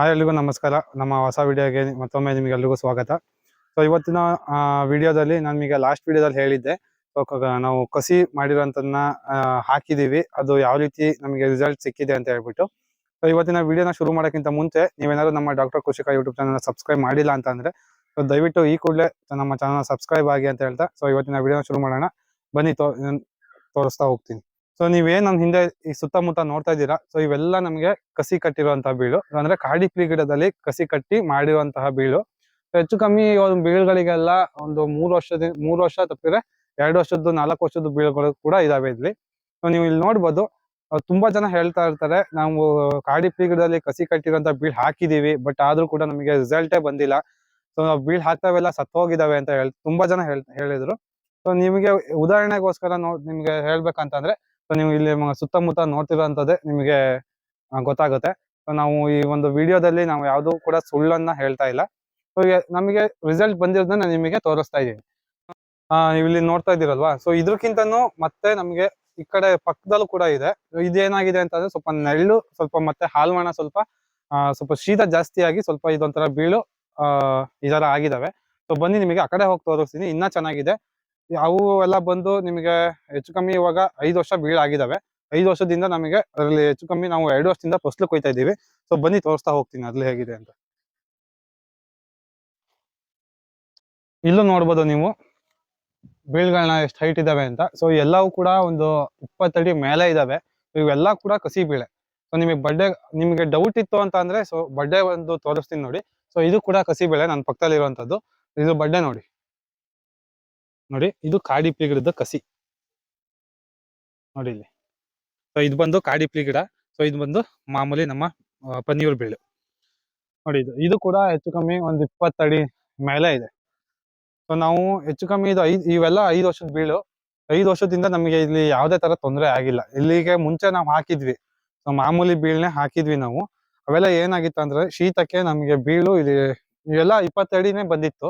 Hi ನಮಸ್ಕಾರ. ನಮ್ಮ ಹೊಸ ವಿಡಿಯೋಗೆ ಮತ್ತೊಮ್ಮೆ ನಿಮಗೆ ಎಲ್ರಿಗೂ ಸ್ವಾಗತ. ಸೊ ಇವತ್ತಿನ ವಿಡಿಯೋದಲ್ಲಿ ನಿಮಗೆ ಲಾಸ್ಟ್ ವಿಡಿಯೋದಲ್ಲಿ ಹೇಳಿದ್ದೆ. ಸೊ ನಾವು ಕಸಿ ಮಾಡಿರೋಂಥದ್ದನ್ನ ಹಾಕಿದೀವಿ. ಅದು ಯಾವ ರೀತಿ ನಮಗೆ ರಿಸಲ್ಟ್ ಸಿಕ್ಕಿದೆ ಅಂತ ಹೇಳ್ಬಿಟ್ಟು. ಸೊ ಇವತ್ತಿನ ವಿಡಿಯೋನ ಶುರು ಮಾಡೋಕ್ಕಿಂತ ಮುಂಚೆ ನೀವೇನಾದ್ರು ನಮ್ಮ ಡಾಕ್ಟರ್ ಕೃಷಿಕ ಯೂಟ್ಯೂಬ್ ಚಾನಲ್ನ ಸಬ್ಸ್ಕ್ರೈಬ್ ಮಾಡಿಲ್ಲ ಅಂತ ಅಂದ್ರೆ ಸೊ ದಯವಿಟ್ಟು ಈ ಕೂಡಲೇ ನಮ್ಮ ಚಾನಲ್ ಸಬ್ಸ್ಕ್ರೈಬ್ ಆಗಿ ಅಂತ ಹೇಳ್ತಾ ಸೊ ಇವತ್ತಿನ ವಿಡಿಯೋನ ಶುರು ಮಾಡೋಣ. ಬನ್ನಿ ತೋ, ತೋರಿಸ್ತಾ ಹೋಗ್ತೀನಿ. ಸೊ ನೀವೇನ್ ನಮ್ ಹಿಂದೆ ಈ ಸುತ್ತಮುತ್ತ ನೋಡ್ತಾ ಇದ್ದೀರಾ? ಸೊ ಇವೆಲ್ಲ ನಮಗೆ ಕಸಿ ಕಟ್ಟಿರುವಂತಹ ಬೀಳು. ಅಂದ್ರೆ ಕಾಡಿಪ್ಲಿ ಗಿಡದಲ್ಲಿ ಕಸಿ ಕಟ್ಟಿ ಮಾಡಿರುವಂತಹ ಬೀಳು. ಹೆಚ್ಚು ಕಮ್ಮಿ ಒಂದು ಬೀಳುಗಳಿಗೆಲ್ಲ ಒಂದು ಮೂರು ವರ್ಷದ, ಮೂರು ವರ್ಷ ತಪ್ಪಿದ್ರೆ ಎರಡು ವರ್ಷದ್ದು, ನಾಲ್ಕು ವರ್ಷದ್ದು ಬೀಳುಗಳು ಕೂಡ ಇದಾವೆ ಇಲ್ಲಿ. ಸೊ ನೀವು ಇಲ್ಲಿ ನೋಡ್ಬೋದು ತುಂಬಾ ಜನ ಹೇಳ್ತಾ ಇರ್ತಾರೆ, ನಾವು ಕಾಡಿಪ್ಲಿ ಗಿಡದಲ್ಲಿ ಕಸಿ ಕಟ್ಟಿರುವಂತಹ ಬೀಳ್ ಹಾಕಿದೀವಿ, ಬಟ್ ಆದ್ರೂ ಕೂಡ ನಮಗೆ ರಿಸಲ್ಟೇ ಬಂದಿಲ್ಲ. ಸೊ ನಾವು ಬೀಳ್ ಹಾಕ್ತಾವೆಲ್ಲ ಸತ್ತೋಗಿದಾವೆ ಅಂತ ಹೇಳಿ, ತುಂಬಾ ಜನ ಹೇಳ್, ಹೇಳಿದ್ರು. ಸೊ ನಿಮಗೆ ಉದಾಹರಣೆಗೋಸ್ಕರ ನೋಡ್ ನಿಮ್ಗೆ ಹೇಳ್ಬೇಕಂತಂದ್ರೆ ಸೊ, ನೀವು ಇಲ್ಲಿ ಸುತ್ತಮುತ್ತ ನೋಡ್ತಿರೋಂಥದ್ದೇ ನಿಮಗೆ ಗೊತ್ತಾಗುತ್ತೆ. ಸೊ, ನಾವು ಈ ಒಂದು ವಿಡಿಯೋದಲ್ಲಿ ನಾವು ಯಾವುದು ಕೂಡ ಸುಳ್ಳನ್ನ ಹೇಳ್ತಾ ಇಲ್ಲ. ಸೊ ನಮಗೆ ರಿಸಲ್ಟ್ ಬಂದಿರೋದನ್ನ ನಾನು ನಿಮಗೆ ತೋರಿಸ್ತಾ ಇದ್ದೀನಿ. ಇಲ್ಲಿ ನೋಡ್ತಾ ಇದ್ದೀರಲ್ವಾ? ಸೊ, ಇದ್ರಕ್ಕಿಂತನೂ ಮತ್ತೆ ನಮಗೆ ಈ ಕಡೆ ಪಕ್ಕದಲ್ಲೂ ಕೂಡ ಇದೆ. ಇದೇನಾಗಿದೆ ಅಂತಂದ್ರೆ ಸ್ವಲ್ಪ ನೆರಳು ಸ್ವಲ್ಪ ಮತ್ತೆ ಹಾಲ್ಮಣ ಸ್ವಲ್ಪ ಸ್ವಲ್ಪ ಶೀತ ಜಾಸ್ತಿ ಆಗಿ ಸ್ವಲ್ಪ ಇದೊಂಥರ ಬೀಳು, ಆ, ಈ ತರ ಆಗಿದಾವೆ ಸೊ, ಬನ್ನಿ ನಿಮಗೆ ಆ ಕಡೆ ಹೋಗಿ ತೋರಿಸ್ತೀನಿ. ಇನ್ನ ಚೆನ್ನಾಗಿದೆ. ಅವು ಎಲ್ಲ ಬಂದು ನಿಮಗೆ ಹೆಚ್ಚು ಕಮ್ಮಿ ಇವಾಗ ಐದು ವರ್ಷ ಬೀಳಾಗಿದಾವೆ. ಐದು ವರ್ಷದಿಂದ ನಮಗೆ ಅದರಲ್ಲಿ ಹೆಚ್ಚು ಕಮ್ಮಿ ನಾವು ಎರಡು ವರ್ಷದಿಂದ ಫಸ್ಲು ಕೊಯ್ತಾ ಇದೀವಿ ಸೊ ಬನ್ನಿ ತೋರಿಸ್ತಾ ಹೋಗ್ತೀನಿ ಅದ್ರಲ್ಲಿ ಹೇಗಿದೆ ಅಂತ. ಇಲ್ಲೂ ನೋಡ್ಬೋದು ನೀವು. ಬೀಳ್ಗಳನ್ನ ಎಷ್ಟು ಹೈಟ್ ಇದಾವೆ ಅಂತ. ಸೊ ಎಲ್ಲವೂ ಕೂಡ ಒಂದು ಇಪ್ಪತ್ತಡಿ ಮೇಲೆ ಇದಾವೆ. ಇವೆಲ್ಲ ಕೂಡ ಕಸಿ ಬೀಳೆ. ಸೊ ನಿಮಗೆ ಬಡ್ಡೆ ನಿಮಗೆ ಡೌಟ್ ಇತ್ತು ಅಂತ ಅಂದ್ರೆ ಸೊ ಬಡ್ಡೆ ಒಂದು ತೋರಿಸ್ತೀನಿ ನೋಡಿ. ಸೊ ಇದು ಕೂಡ ಕಸಿ ಬೆಳೆ ನನ್ನ ಪಕ್ಕದಲ್ಲಿ ಇರುವಂತದ್ದು ಇದು ಬಡ್ಡೆ ನೋಡಿ. ನೋಡಿ, ಇದು ಕಾಡಿಪ್ಲಿ ಗಿಡದ ಕಸಿ. ನೋಡಿ ಇಲ್ಲಿ. ಸೊ ಇದು ಬಂದು ಕಾಡಿಪ್ಲಿ ಗಿಡ ಸೊ ಇದು ಬಂದು ಮಾಮೂಲಿ ನಮ್ಮ ಪನ್ನೀರ್ ಬೀಳು. ನೋಡಿ ಇದು ಇದು ಕೂಡ ಹೆಚ್ಚು ಕಮ್ಮಿ ಒಂದು ಇಪ್ಪತ್ತಡಿ ಮೇಲೆ ಇದೆ. ಸೊ ನಾವು ಹೆಚ್ಚು ಕಮ್ಮಿ ಇದು ಐದ್, ಇವೆಲ್ಲ ಐದು ವರ್ಷದ ಬೀಳು. ಐದು ವರ್ಷದಿಂದ ನಮಗೆ ಇಲ್ಲಿ ಯಾವುದೇ ತರ ತೊಂದರೆ ಆಗಿಲ್ಲ. ಇಲ್ಲಿಗೆ ಮುಂಚೆ ನಾವು ಹಾಕಿದ್ವಿ. ಸೊ ಮಾಮೂಲಿ ಬೀಳ್ನೆ ಹಾಕಿದ್ವಿ ನಾವು. ಅವೆಲ್ಲ ಏನಾಗಿತ್ತು ಅಂದ್ರೆ ಶೀತಕ್ಕೆ ನಮಗೆ ಬೀಳು, ಇಲ್ಲಿ ಇವೆಲ್ಲ ಇಪ್ಪತ್ತಡಿನೇ ಬಂದಿತ್ತು.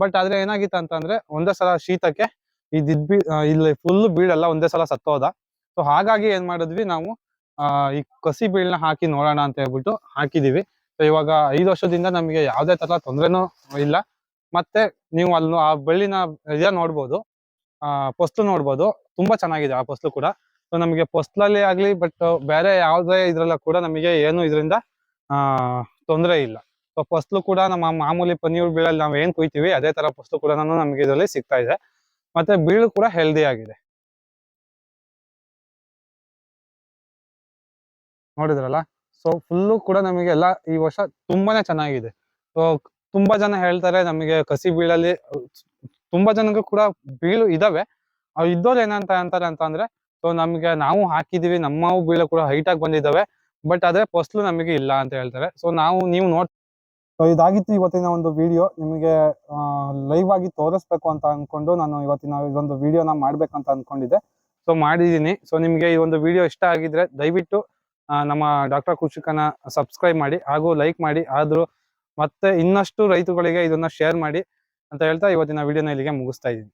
ಬಟ್ ಆದ್ರೆ ಏನಾಗಿತ್ತು ಅಂತಂದ್ರೆ ಒಂದೇ ಸಲ ಶೀತಕ್ಕೆ ಈ ಬೀ ಇಲ್ಲಿ ಫುಲ್ ಬೀಳೆಲ್ಲ ಒಂದೇ ಸಲ ಸತ್ತೋದ. ಸೊ ಹಾಗಾಗಿ ಏನ್ ಮಾಡಿದ್ವಿ ನಾವು ಈ ಕಸಿ ಬೀಳ್ನ ಹಾಕಿ ನೋಡೋಣ ಅಂತ ಹೇಳ್ಬಿಟ್ಟು ಹಾಕಿದೀವಿ. ಸೊ ಇವಾಗ ಐದು ವರ್ಷದಿಂದ ನಮಗೆ ಯಾವುದೇ ತರ ತೊಂದ್ರೆನೂ ಇಲ್ಲ. ಮತ್ತೆ ನೀವು ಅಲ್ಲಿ ಆ ಬಳ್ಳಿನ ಇದ ನೋಡ್ಬೋದು. ಆ, ಪೊಸ್ಲು ನೋಡ್ಬೋದು. ತುಂಬಾ ಚೆನ್ನಾಗಿದೆ ಆ ಪೊಸ್ಲು ಕೂಡ. ಸೊ ನಮಗೆ ಪೊಸ್ಲಲ್ಲಿ ಆಗ್ಲಿ ಬಟ್ ಬೇರೆ ಯಾವುದೇ ಇದ್ರಲ್ಲ ಕೂಡ ನಮಗೆ ಏನು ಇದರಿಂದ, ಆ, ತೊಂದರೆ ಇಲ್ಲ. ಸೊ ಫಸ್ಲು ಕೂಡ ನಮ್ಮ ಮಾಮೂಲಿ ಪನ್ನೀರ್ ಬೀಳಲ್ಲಿ ನಾವು ಏನ್ ಕುಯ್ತೀವಿ, ಅದೇ ತರ ಫಸ್ಲು ಕೂಡ ನಮಗೆ ಇದರಲ್ಲಿ ಸಿಗ್ತಾ ಇದೆ. ಮತ್ತೆ ಬೀಳು ಕೂಡ ಹೆಲ್ದಿ ಆಗಿದೆ. ನೋಡಿದ್ರಲ್ಲ? ಸೊ ಫುಲ್ಲು ಕೂಡ ನಮಗೆ ಎಲ್ಲ ಈ ವರ್ಷ ತುಂಬಾನೇ ಚೆನ್ನಾಗಿದೆ. ಸೊ ತುಂಬಾ ಜನ ಹೇಳ್ತಾರೆ ನಮಗೆ ಕಸಿ ಬೀಳಲ್ಲಿ, ತುಂಬಾ ಜನಗೂ ಕೂಡ ಬೀಳು ಇದಾವೆ. ಅವ್ ಇದ್ದವ್ರು ಏನಂತ ಅಂತಾರೆ ಅಂತ ಅಂದ್ರೆ ಸೊ ನಮ್ಗೆ ನಾವು ಹಾಕಿದೀವಿ, ನಮ್ಮವು ಬೀಳು ಕೂಡ ಹೈಟ್ ಆಗಿ ಬಂದಿದ್ದಾವೆ. ಬಟ್ ಆದ್ರೆ ಫಸ್ಲು ನಮಗೆ ಇಲ್ಲ ಅಂತ ಹೇಳ್ತಾರೆ. ಸೊ ನಾವು ನೀವು ನೋಡ್ ಸೊ ಇದಾಗಿತ್ತು ಇವತ್ತಿನ ಒಂದು ವಿಡಿಯೋ ನಿಮಗೆ ಲೈವ್ ಆಗಿ ತೋರಿಸ್ಬೇಕು ಅಂತ ಅನ್ಕೊಂಡು ನಾನು ಇವತ್ತಿನ ಇದೊಂದು ವಿಡಿಯೋನ ಮಾಡ್ಬೇಕಂತ ಅನ್ಕೊಂಡಿದ್ದೆ. ಸೊ ಮಾಡಿದ್ದೀನಿ. ಸೊ ನಿಮಗೆ ಈ ಒಂದು ವಿಡಿಯೋ ಇಷ್ಟ ಆಗಿದ್ರೆ ದಯವಿಟ್ಟು ನಮ್ಮ ಡಾಕ್ಟರ್ ಕೃಷಿಕನ ಸಬ್ಸ್ಕ್ರೈಬ್ ಮಾಡಿ, ಹಾಗೂ ಲೈಕ್ ಮಾಡಿ. ಆದ್ರೂ ಮತ್ತೆ ಇನ್ನಷ್ಟು ರೈತರುಗಳಿಗೆ ಇದನ್ನ ಶೇರ್ ಮಾಡಿ ಅಂತ ಹೇಳ್ತಾ ಇವತ್ತಿನ ವಿಡಿಯೋನ ಇಲ್ಲಿಗೆ ಮುಗಿಸ್ತಾ ಇದ್ದೀನಿ.